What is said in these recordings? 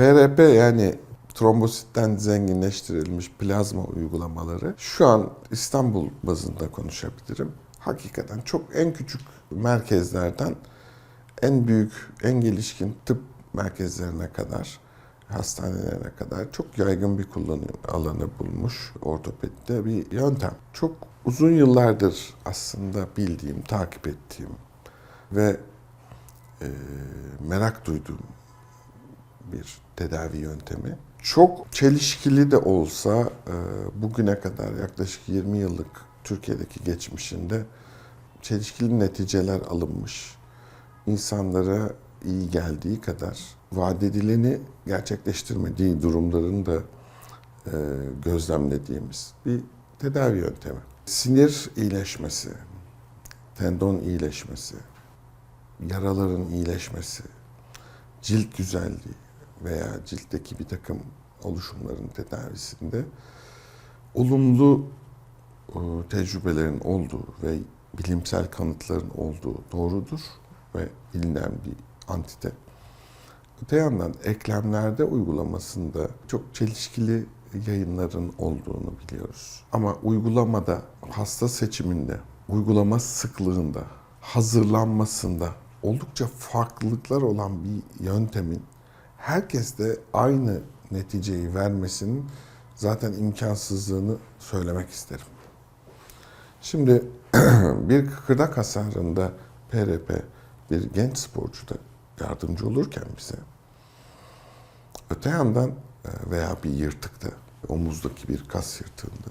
PRP yani trombositten zenginleştirilmiş plazma uygulamaları şu an İstanbul bazında konuşabilirim. Hakikaten çok en küçük merkezlerden en büyük, en gelişkin tıp merkezlerine kadar, hastanelerine kadar çok yaygın bir kullanım alanı bulmuş ortopedide bir yöntem. Çok uzun yıllardır aslında bildiğim, takip ettiğim ve e, merak duyduğum bir tedavi yöntemi. Çok çelişkili de olsa e, bugüne kadar yaklaşık 20 yıllık Türkiye'deki geçmişinde çelişkili neticeler alınmış. İnsanlara iyi geldiği kadar vaat edileni gerçekleştirmediği durumların da e, gözlemlediğimiz bir tedavi yöntemi. Sinir iyileşmesi, tendon iyileşmesi, yaraların iyileşmesi, cilt güzelliği veya ciltteki bir takım oluşumların tedavisinde olumlu e, tecrübelerin olduğu ve bilimsel kanıtların olduğu doğrudur ve bilinen bir antite. Öte yandan eklemlerde uygulamasında çok çelişkili yayınların olduğunu biliyoruz. Ama uygulamada, hasta seçiminde, uygulama sıklığında, hazırlanmasında oldukça farklılıklar olan bir yöntemin herkeste aynı neticeyi vermesinin zaten imkansızlığını söylemek isterim. Şimdi bir kıkırdak hasarında PRP bir genç sporcuda yardımcı olurken bize öte yandan e, veya bir yırtıkta omuzdaki bir kas yırtığında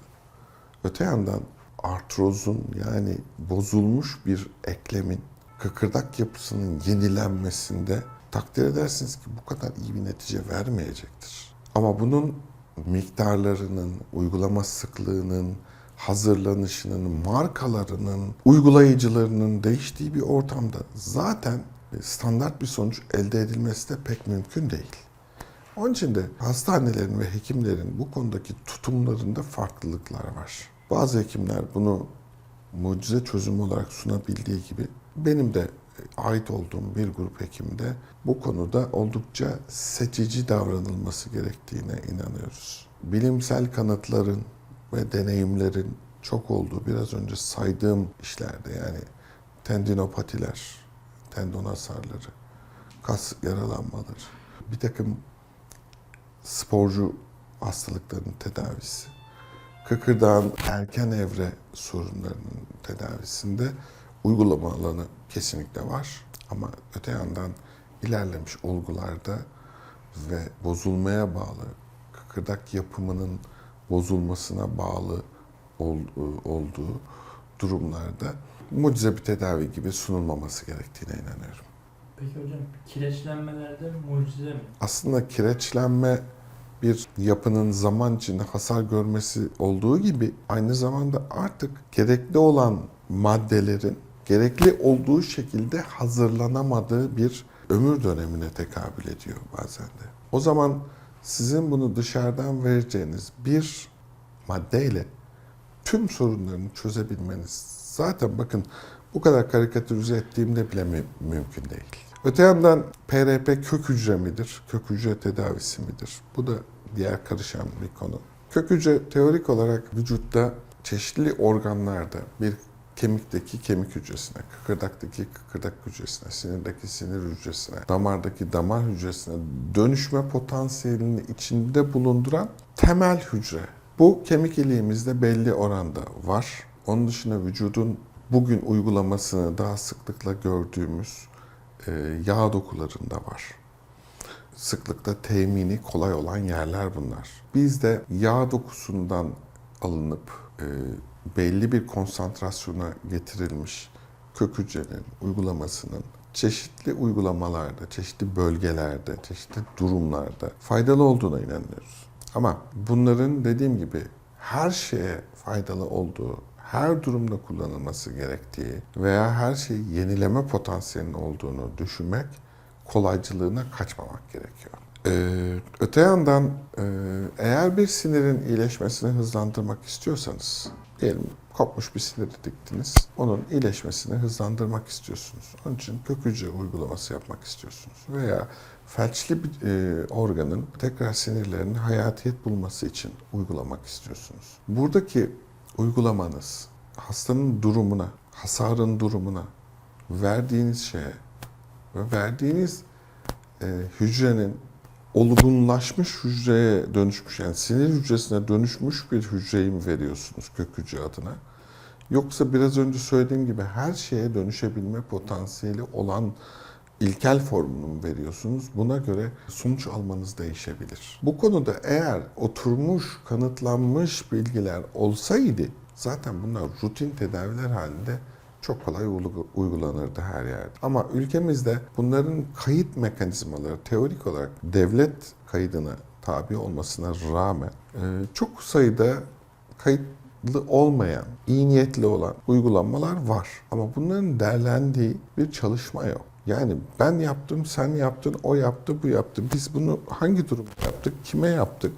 öte yandan artrozun yani bozulmuş bir eklemin kıkırdak yapısının yenilenmesinde takdir edersiniz ki bu kadar iyi bir netice vermeyecektir. Ama bunun miktarlarının, uygulama sıklığının, hazırlanışının, markalarının, uygulayıcılarının değiştiği bir ortamda zaten standart bir sonuç elde edilmesi de pek mümkün değil. Onun için de hastanelerin ve hekimlerin bu konudaki tutumlarında farklılıklar var. Bazı hekimler bunu mucize çözüm olarak sunabildiği gibi benim de ait olduğum bir grup hekimde bu konuda oldukça seçici davranılması gerektiğine inanıyoruz. Bilimsel kanıtların ve deneyimlerin çok olduğu biraz önce saydığım işlerde yani tendinopatiler, tendon hasarları, kas yaralanmaları, bir takım sporcu hastalıklarının tedavisi, kıkırdağın erken evre sorunlarının tedavisinde uygulama alanı kesinlikle var. Ama öte yandan ilerlemiş olgularda ve bozulmaya bağlı, kıkırdak yapımının bozulmasına bağlı ol- olduğu durumlarda mucize bir tedavi gibi sunulmaması gerektiğine inanıyorum. Peki hocam kireçlenmelerde mucize mi? Aslında kireçlenme bir yapının zaman içinde hasar görmesi olduğu gibi aynı zamanda artık gerekli olan maddelerin gerekli olduğu şekilde hazırlanamadığı bir ömür dönemine tekabül ediyor bazen de. O zaman sizin bunu dışarıdan vereceğiniz bir maddeyle tüm sorunlarını çözebilmeniz zaten bakın bu kadar karikatürize ettiğimde bile mü- mümkün değil. Öte yandan PRP kök hücre midir? Kök hücre tedavisi midir? Bu da diğer karışan bir konu. Kök hücre teorik olarak vücutta çeşitli organlarda bir kemikteki kemik hücresine, kıkırdaktaki kıkırdak hücresine, sinirdeki sinir hücresine, damardaki damar hücresine dönüşme potansiyelini içinde bulunduran temel hücre. Bu kemik iliğimizde belli oranda var. Onun dışında vücudun bugün uygulamasını daha sıklıkla gördüğümüz e, yağ dokularında var. Sıklıkla temini kolay olan yerler bunlar. Bizde yağ dokusundan alınıp e, belli bir konsantrasyona getirilmiş kök hücrenin uygulamasının çeşitli uygulamalarda, çeşitli bölgelerde, çeşitli durumlarda faydalı olduğuna inanıyoruz. Ama bunların dediğim gibi her şeye faydalı olduğu, her durumda kullanılması gerektiği veya her şeyi yenileme potansiyelinin olduğunu düşünmek kolaycılığına kaçmamak gerekiyor. Ee, öte yandan e, eğer bir sinirin iyileşmesini hızlandırmak istiyorsanız Diyelim kopmuş bir siniri diktiniz. Onun iyileşmesini hızlandırmak istiyorsunuz. Onun için kök hücre uygulaması yapmak istiyorsunuz. Veya felçli bir e, organın tekrar sinirlerinin hayatiyet bulması için uygulamak istiyorsunuz. Buradaki uygulamanız hastanın durumuna, hasarın durumuna, verdiğiniz şeye ve verdiğiniz e, hücrenin olgunlaşmış hücreye dönüşmüş yani sinir hücresine dönüşmüş bir hücreyi mi veriyorsunuz kök hücre adına? Yoksa biraz önce söylediğim gibi her şeye dönüşebilme potansiyeli olan ilkel formunu mu veriyorsunuz? Buna göre sonuç almanız değişebilir. Bu konuda eğer oturmuş, kanıtlanmış bilgiler olsaydı zaten bunlar rutin tedaviler halinde çok kolay uygu- uygulanırdı her yerde. Ama ülkemizde bunların kayıt mekanizmaları teorik olarak devlet kaydına tabi olmasına rağmen e, çok sayıda kayıtlı olmayan, iyi niyetli olan uygulamalar var. Ama bunların değerlendiği bir çalışma yok. Yani ben yaptım, sen yaptın, o yaptı, bu yaptı. Biz bunu hangi durumda yaptık, kime yaptık,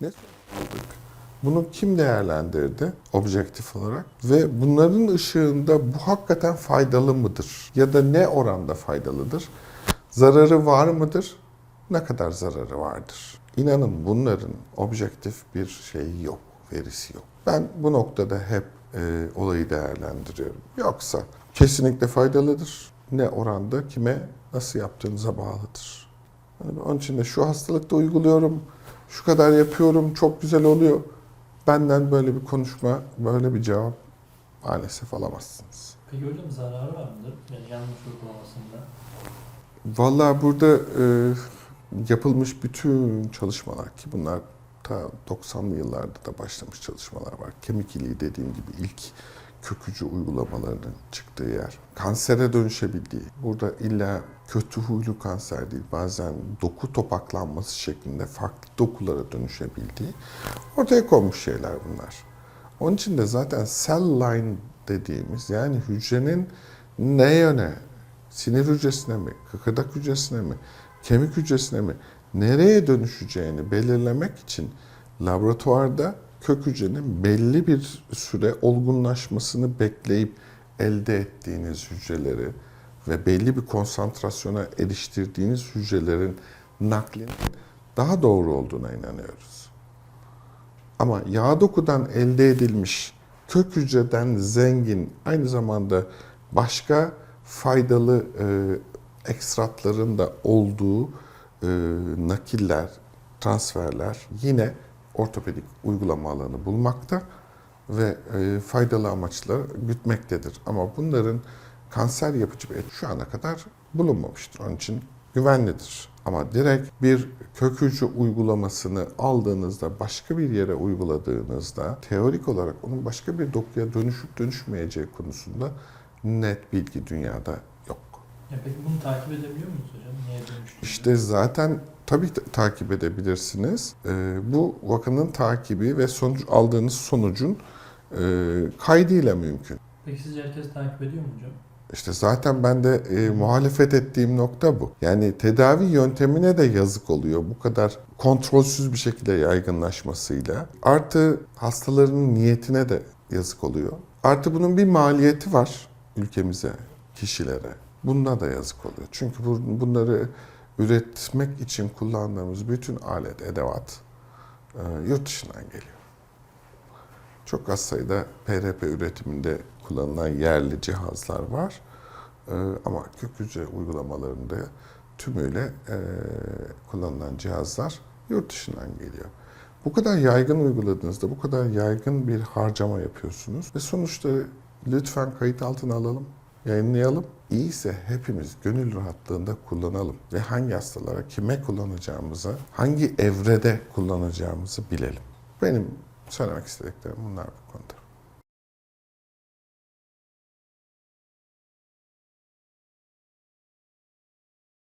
ne sonuç aldık? Bunu kim değerlendirdi objektif olarak? Ve bunların ışığında bu hakikaten faydalı mıdır? Ya da ne oranda faydalıdır? Zararı var mıdır? Ne kadar zararı vardır? İnanın bunların objektif bir şeyi yok, verisi yok. Ben bu noktada hep e, olayı değerlendiriyorum. Yoksa kesinlikle faydalıdır. Ne oranda, kime, nasıl yaptığınıza bağlıdır. Yani onun için de şu hastalıkta uyguluyorum, şu kadar yapıyorum, çok güzel oluyor. Benden böyle bir konuşma, böyle bir cevap maalesef alamazsınız. Peki hocam zararı var mıdır? Yani yanlış uygulamasında. Vallahi burada e, yapılmış bütün çalışmalar ki bunlar ta 90'lı yıllarda da başlamış çalışmalar var. Kemik iliği dediğim gibi ilk kök hücre uygulamalarının çıktığı yer. Kansere dönüşebildiği, burada illa kötü huylu kanser değil, bazen doku topaklanması şeklinde farklı dokulara dönüşebildiği ortaya konmuş şeyler bunlar. Onun için de zaten cell line dediğimiz yani hücrenin ne yöne, sinir hücresine mi, kıkırdak hücresine mi, kemik hücresine mi, nereye dönüşeceğini belirlemek için laboratuvarda kök hücrenin belli bir süre olgunlaşmasını bekleyip elde ettiğiniz hücreleri ve belli bir konsantrasyona eriştirdiğiniz hücrelerin naklinin daha doğru olduğuna inanıyoruz. Ama yağ dokudan elde edilmiş kök hücreden zengin aynı zamanda başka faydalı e, ekstratların da olduğu e, nakiller, transferler yine ortopedik uygulama alanı bulmakta ve e, faydalı amaçlar gütmektedir. Ama bunların kanser yapıcı bir şu ana kadar bulunmamıştır. Onun için güvenlidir. Ama direkt bir kök hücre uygulamasını aldığınızda, başka bir yere uyguladığınızda teorik olarak onun başka bir dokuya dönüşüp dönüşmeyeceği konusunda net bilgi dünyada. Ya peki bunu takip edebiliyor muyuz hocam? Niye dönüştüğünü? İşte zaten tabii ta- takip edebilirsiniz. Ee, bu vakanın takibi ve sonuç aldığınız sonucun e, kaydıyla mümkün. Peki sizce herkes takip ediyor mu hocam? İşte zaten ben de e, muhalefet ettiğim nokta bu. Yani tedavi yöntemine de yazık oluyor bu kadar kontrolsüz bir şekilde yaygınlaşmasıyla. Artı hastaların niyetine de yazık oluyor. Artı bunun bir maliyeti var ülkemize, kişilere. Bunda da yazık oluyor. Çünkü bu, bunları üretmek için kullandığımız bütün alet, edevat e, yurt dışından geliyor. Çok az sayıda PRP üretiminde kullanılan yerli cihazlar var. Ee, ama kök uygulamalarında tümüyle e, kullanılan cihazlar yurt dışından geliyor. Bu kadar yaygın uyguladığınızda bu kadar yaygın bir harcama yapıyorsunuz ve sonuçları lütfen kayıt altına alalım, yayınlayalım. İyiyse hepimiz gönül rahatlığında kullanalım ve hangi hastalara kime kullanacağımıza, hangi evrede kullanacağımızı bilelim. Benim söylemek istediklerim bunlar bu konuda.